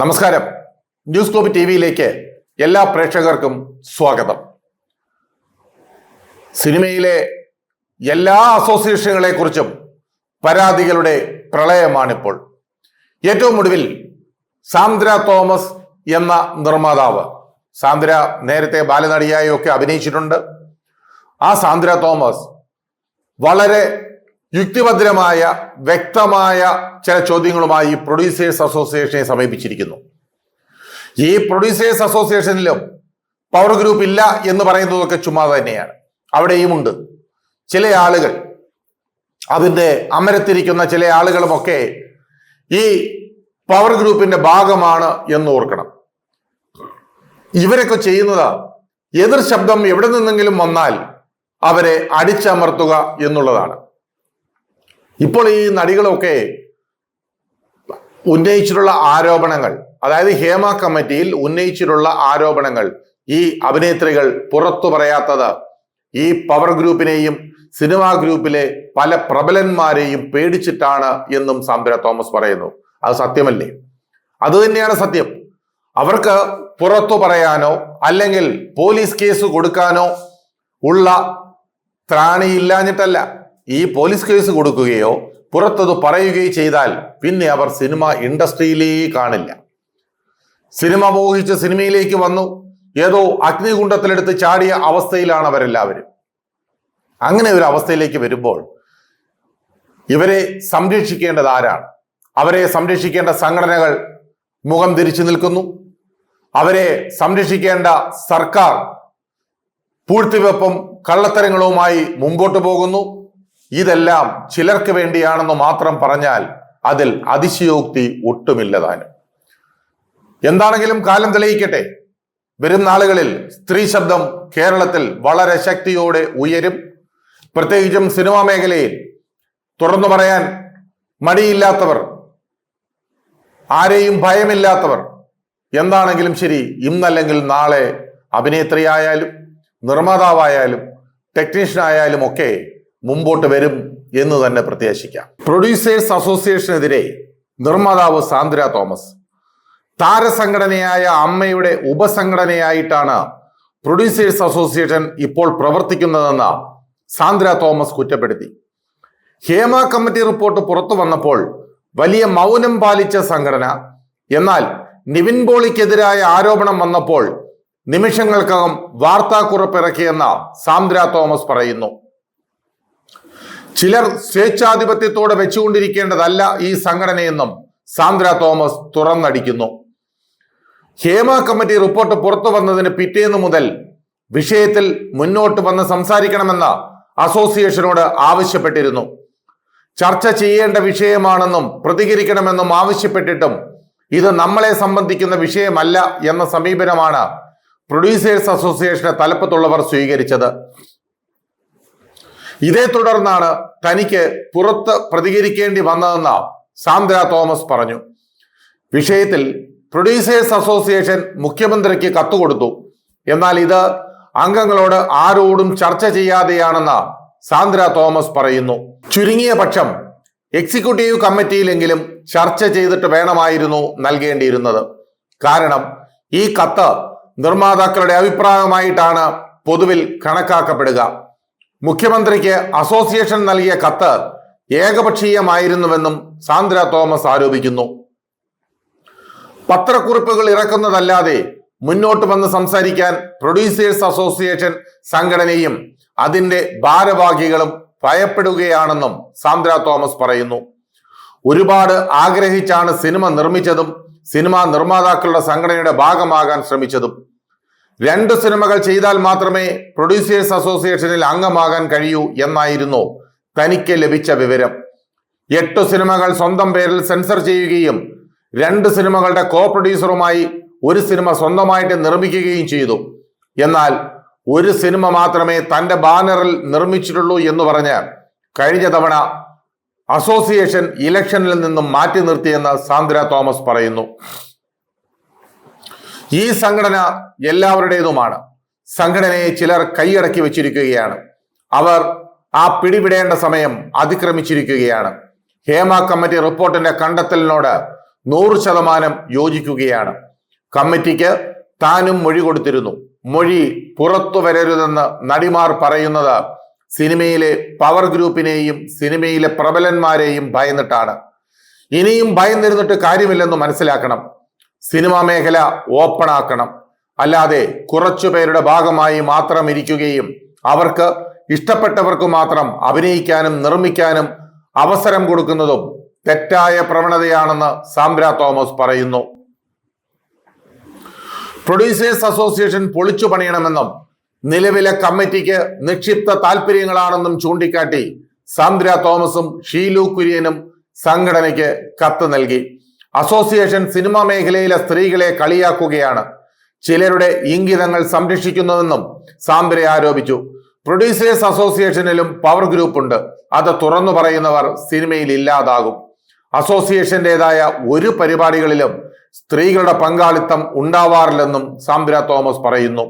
നമസ്കാരം. News club T വിയിലേക്ക് എല്ലാ പ്രേക്ഷകർക്കും സ്വാഗതം. സിനിമയിലെ എല്ലാ അസോസിയേഷനുകളെ കുറിച്ചും പരാതികളുടെ പ്രളയമാണിപ്പോൾ. ഏറ്റവും ഒടുവിൽ സാന്ദ്ര തോമസ് എന്ന നിർമ്മാതാവ് സാന്ദ്ര നേരത്തെ ബാലനടിയായി ഒക്കെ അഭിനയിച്ചിട്ടുണ്ട്. ആ സാന്ദ്ര തോമസ് വളരെ യുക്തിഭദ്രമായ വ്യക്തമായ ചില ചോദ്യങ്ങളുമായി പ്രൊഡ്യൂസേഴ്സ് അസോസിയേഷനെ സമീപിച്ചിരിക്കുന്നു. ഈ പ്രൊഡ്യൂസേഴ്സ് അസോസിയേഷനിലും പവർ ഗ്രൂപ്പ് ഇല്ല എന്ന് പറയുന്നതൊക്കെ ചുമ്മാ തന്നെയാണ്. അവിടെയുമുണ്ട് ചില ആളുകൾ അതിന്റെ അമരത്തിരിക്കുന്ന ചില ആളുകളുമൊക്കെ ഈ പവർ ഗ്രൂപ്പിന്റെ ഭാഗമാണ് എന്ന് ഓർക്കണം. ഇവരൊക്കെ ചെയ്യുന്നത് എതിർ ശബ്ദം എവിടെ നിന്നെങ്കിലും വന്നാൽ അവരെ അടിച്ചമർത്തുക എന്നുള്ളതാണ്. ഇപ്പോൾ ഈ നടികളൊക്കെ ഉന്നയിച്ചിട്ടുള്ള ആരോപണങ്ങൾ അതായത് ഹേമ കമ്മിറ്റിയിൽ ഉന്നയിച്ചിട്ടുള്ള ആരോപണങ്ങൾ ഈ അഭിനേത്രികൾ പുറത്തു പറയാത്തത് ഈ പവർ ഗ്രൂപ്പിനെയും സിനിമാ ഗ്രൂപ്പിലെ പല പ്രബലന്മാരെയും പേടിച്ചിട്ടാണ് എന്നും സാന്ദ്ര തോമസ് പറയുന്നു. അത് സത്യമല്ലേ? അത് തന്നെയാണ് സത്യം. അവർക്ക് പുറത്തു പറയാനോ അല്ലെങ്കിൽ പോലീസ് കേസ് കൊടുക്കാനോ ഉള്ള ത്രാണിയില്ലാഞ്ഞിട്ടല്ല. ഈ പോലീസ് കേസ് കൊടുക്കുകയോ പുറത്തത് പറയുകയോ ചെയ്താൽ പിന്നെ അവർ സിനിമ ഇൻഡസ്ട്രിയിലേ കാണില്ല. സിനിമ മോഹിച്ച് സിനിമയിലേക്ക് വന്നു. ഏതോ അഗ്നികുണ്ഡത്തിലെടുത്ത് ചാടിയ അവസ്ഥയിലാണ് അവരെല്ലാവരും. അങ്ങനെ ഒരു അവസ്ഥയിലേക്ക് വരുമ്പോൾ ഇവരെ സംരക്ഷിക്കേണ്ടത് ആരാണ്? അവരെ സംരക്ഷിക്കേണ്ട സംഘടനകൾ മുഖം തിരിച്ചു നിൽക്കുന്നു. അവരെ സംരക്ഷിക്കേണ്ട സർക്കാർ പൂഴ്ത്തിവെപ്പും കള്ളത്തരങ്ങളുമായി മുമ്പോട്ട് പോകുന്നു. ഇതെല്ലാം ചിലർക്ക് വേണ്ടിയാണെന്ന് മാത്രം പറഞ്ഞാൽ അതിൽ അതിശയോക്തി ഒട്ടുമില്ലതാനും എന്താണെങ്കിലും കാലം തെളിയിക്കട്ടെ. വരും നാളുകളിൽ സ്ത്രീ ശബ്ദം കേരളത്തിൽ വളരെ ശക്തിയോടെ ഉയരും. പ്രത്യേകിച്ചും സിനിമാ മേഖലയിൽ. തുറന്നു പറയാൻ മടിയില്ലാത്തവർ ആരെയും ഭയമില്ലാത്തവർ എന്താണെങ്കിലും ശരി ഇന്നല്ലെങ്കിൽ നാളെ അഭിനേത്രിയായാലും നിർമ്മാതാവായാലും ടെക്നീഷ്യൻ ആയാലും ഒക്കെ മുമ്പോട്ട് വരും എന്ന് തന്നെ പ്രത്യാശിക്കാം. പ്രൊഡ്യൂസേഴ്സ് അസോസിയേഷനെതിരെ നിർമ്മാതാവ് സാന്ദ്ര തോമസ് താരസംഘടനയായ അമ്മയുടെ ഉപസംഘടനയായിട്ടാണ് പ്രൊഡ്യൂസേഴ്സ് അസോസിയേഷൻ ഇപ്പോൾ പ്രവർത്തിക്കുന്നതെന്ന് സാന്ദ്ര തോമസ് കുറ്റപ്പെടുത്തി. ഹേമ കമ്മിറ്റി റിപ്പോർട്ട് പുറത്തു വന്നപ്പോൾ വലിയ മൗനം പാലിച്ച സംഘടന എന്നാൽ നിവിൻ പോളിക്കെതിരായ ആരോപണം വന്നപ്പോൾ നിമിഷങ്ങൾക്കകം വാർത്താക്കുറിപ്പിറക്കിയെന്ന് സാന്ദ്ര തോമസ് പറയുന്നു. ചിലർ സ്വേച്ഛാധിപത്യത്തോടെ വെച്ചുകൊണ്ടിരിക്കേണ്ടതല്ല ഈ സംഘടനയെന്നും സാന്ദ്ര തോമസ് തുറന്നടിക്കുന്നു. ഹേമ കമ്മിറ്റി റിപ്പോർട്ട് പുറത്തു വന്നതിന് പിറ്റേന്ന് മുതൽ വിഷയത്തിൽ മുന്നോട്ട് വന്ന് സംസാരിക്കണമെന്ന് അസോസിയേഷനോട് ആവശ്യപ്പെട്ടിരുന്നു. ചർച്ച ചെയ്യേണ്ട വിഷയമാണെന്നും പ്രതികരിക്കണമെന്നും ആവശ്യപ്പെട്ടിട്ടും ഇത് നമ്മളെ സംബന്ധിക്കുന്ന വിഷയമല്ല എന്ന സമീപനമാണ് പ്രൊഡ്യൂസേഴ്സ് അസോസിയേഷന്റെ തലപ്പത്തുള്ളവർ സ്വീകരിച്ചത്. ഇതേ തുടർന്നാണ് തനിക്ക് പുറത്ത് പ്രതികരിക്കേണ്ടി വന്നതെന്ന് സാന്ദ്ര തോമസ് പറഞ്ഞു. വിഷയത്തിൽ പ്രൊഡ്യൂസേഴ്സ് അസോസിയേഷൻ മുഖ്യമന്ത്രിക്ക് കത്തുകൊടുത്തു. എന്നാൽ ഇത് അംഗങ്ങളോട് ആരോടും ചർച്ച ചെയ്യാതെയാണെന്ന് സാന്ദ്ര തോമസ് പറയുന്നു. ചുരുങ്ങിയ പക്ഷം എക്സിക്യൂട്ടീവ് കമ്മിറ്റിയിലെങ്കിലും ചർച്ച ചെയ്തിട്ട് വേണമായിരുന്നു നൽകേണ്ടിയിരുന്നത്. കാരണം ഈ കത്ത് നിർമ്മാതാക്കളുടെ അഭിപ്രായമായിട്ടാണ് പൊതുവിൽ കണക്കാക്കപ്പെടുക. മുഖ്യമന്ത്രിക്ക് അസോസിയേഷൻ നൽകിയ കത്ത് ഏകപക്ഷീയമായിരുന്നുവെന്നും സാന്ദ്ര തോമസ് ആരോപിക്കുന്നു. പത്രക്കുറിപ്പുകൾ ഇറക്കുന്നതല്ലാതെ മുന്നോട്ട് വന്ന് സംസാരിക്കാൻ പ്രൊഡ്യൂസേഴ്സ് അസോസിയേഷൻ സംഘടനയും അതിന്റെ ഭാരവാഹികളും ഭയപ്പെടുകയാണെന്നും സാന്ദ്ര തോമസ് പറയുന്നു. ഒരുപാട് ആഗ്രഹിച്ചാണ് സിനിമ നിർമ്മിച്ചതും സിനിമാ നിർമ്മാതാക്കളുടെ സംഘടനയുടെ ഭാഗമാകാൻ ശ്രമിച്ചതും. രണ്ട് സിനിമകൾ ചെയ്താൽ മാത്രമേ പ്രൊഡ്യൂസേഴ്സ് അസോസിയേഷനിൽ അംഗമാകാൻ കഴിയൂ എന്നായിരുന്നു തനിക്ക് ലഭിച്ച വിവരം. എട്ട് സിനിമകൾ സ്വന്തം പേരിൽ സെൻസർ ചെയ്യുകയും രണ്ട് സിനിമകളുടെ കോ പ്രൊഡ്യൂസറുമായി ഒരു സിനിമ സ്വന്തമായിട്ട് നിർമ്മിക്കുകയും ചെയ്തു. എന്നാൽ ഒരു സിനിമ മാത്രമേ തന്റെ ബാനറിൽ നിർമ്മിച്ചിട്ടുള്ളൂ എന്ന് പറഞ്ഞ് കഴിഞ്ഞ തവണ അസോസിയേഷൻ ഇലക്ഷനിൽ നിന്നും മാറ്റി നിർത്തിയെന്ന് സാന്ദ്ര തോമസ് പറയുന്നു. ഈ സംഘടന എല്ലാവരുടേതുമാണ്. സംഘടനയെ ചിലർ കൈയടക്കി വെച്ചിരിക്കുകയാണ്. അവർ ആ പിടിവിടേണ്ട സമയം അതിക്രമിച്ചിരിക്കുകയാണ്. ഹേമ കമ്മിറ്റി റിപ്പോർട്ടിന്റെ കണ്ടെത്തലിനോട് നൂറ് ശതമാനം യോജിക്കുകയാണ്. കമ്മിറ്റിക്ക് താനും മൊഴി കൊടുത്തിരുന്നു. മൊഴി പുറത്തു വരരുതെന്ന് നടിമാർ പറയുന്നത് സിനിമയിലെ പവർ ഗ്രൂപ്പിനെയും സിനിമയിലെ പ്രബലന്മാരെയും ഭയന്നിട്ടാണ്. ഇനിയും ഭയന്നിരുന്നിട്ട് കാര്യമില്ലെന്ന് മനസ്സിലാക്കണം. സിനിമാ മേഖല ഓപ്പൺ ആക്കണം. അല്ലാതെ കുറച്ചു പേരുടെ ഭാഗമായി മാത്രം ഇരിക്കുകയും അവർക്ക് ഇഷ്ടപ്പെട്ടവർക്ക് മാത്രം അഭിനയിക്കാനും നിർമ്മിക്കാനും അവസരം കൊടുക്കുന്നതും തെറ്റായ പ്രവണതയാണെന്ന് സാംബ്ര തോമസ് പറയുന്നു. പ്രൊഡ്യൂസേഴ്സ് അസോസിയേഷൻ പൊളിച്ചു പണിയണമെന്നും നിലവിലെ കമ്മിറ്റിക്ക് നിക്ഷിപ്ത താല്പര്യങ്ങളാണെന്നും ചൂണ്ടിക്കാട്ടി സാന്ദ്ര തോമസും ഷീലു കുര്യനും സംഘടനയ്ക്ക് കത്ത് നൽകി. അസോസിയേഷൻ സിനിമാ മേഖലയിലെ സ്ത്രീകളെ കളിയാക്കുകയാണ്. ചിലരുടെ ഇംഗിതങ്ങൾ സംരക്ഷിക്കുന്നുവെന്നും സാംബ്രെ ആരോപിച്ചു. പ്രൊഡ്യൂസേഴ്സ് അസോസിയേഷനിലും പവർ ഗ്രൂപ്പ് ഉണ്ട് അത് തുറന്നു പറയുന്നവർ സിനിമയിൽ ഇല്ലാതാകും. അസോസിയേഷന്റേതായ ഒരു പരിപാടികളിലും സ്ത്രീകളുടെ പങ്കാളിത്തം ഉണ്ടാവാറില്ലെന്നും സാംബ്ര തോമസ് പറയുന്നു.